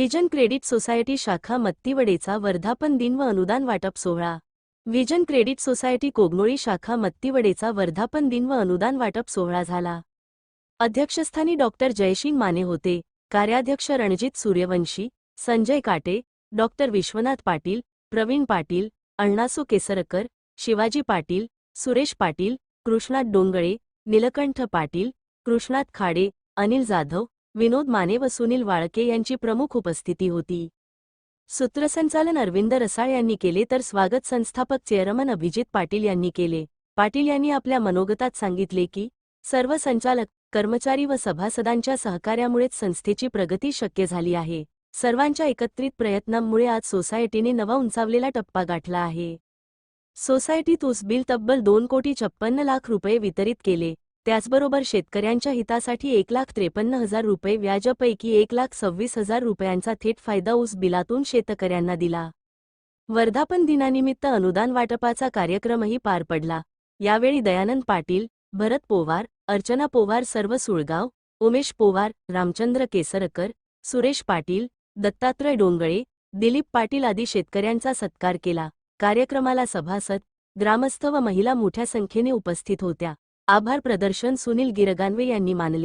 Vision credit society शाखा मत्तीवडेचा वर्धापन दिन व अनुदान वाटप सोहळा. विजन क्रेडिट सोसायटी कोगनोळी शाखा मत्तीवडेचा वर्धापन दिन व अनुदान वाटप सोहळा झाला. अध्यक्षस्थानी डॉक्टर जयशीन माने होते. कार्याध्यक्ष रणजित सूर्यवंशी संजय काटे डॉक्टर विश्वनाथ पाटील प्रवीण पाटील अण्णासू केसरकर शिवाजी पाटील सुरेश पाटील कृष्णात डोंगळे निलकंठ पाटील कृष्णात खाडे अनिल जाधव विनोद माने व सुनील वाळके यांची प्रमुख उपस्थिती होती. सूत्रसंचालन अरविंद रसाळ यांनी केले तर स्वागत संस्थापक चेअरमन अभिजित पाटील यांनी केले. पाटील यांनी आपल्या मनोगतात सांगितले की सर्व संचालक कर्मचारी व सभासदांच्या सहकार्यामुळेच संस्थेची प्रगती शक्य झाली आहे. सर्वांच्या एकत्रित प्रयत्नांमुळे आज सोसायटीने नवा उंचावलेला टप्पा गाठला आहे. सोसायटीत उसबिल तब्बल दोन कोटी छप्पन्न लाख रुपये वितरित केले. त्याचबरोबर शेतकऱ्यांच्या हितासाठी एक लाख त्रेपन्न हजार रुपये व्याजपैकी एक लाख सव्वीस हजार रुपयांचा थेट फायदा ऊस बिलातून शेतकऱ्यांना दिला. वर्धापन दिनानिमित्त अनुदान वाटपाचा कार्यक्रमही पार पडला. यावेळी दयानंद पाटील भरत पोवार अर्चना पोवार सर्व सुळगाव उमेश पोवार रामचंद्र केसरकर सुरेश पाटील दत्तात्रय डोंगळे दिलीप पाटील आदी शेतकऱ्यांचा सत्कार केला. कार्यक्रमाला सभासद ग्रामस्थ व महिला मोठ्या संख्येने उपस्थित होत्या. आभार प्रदर्शन सुनील गिरगानवे यांनी मानले.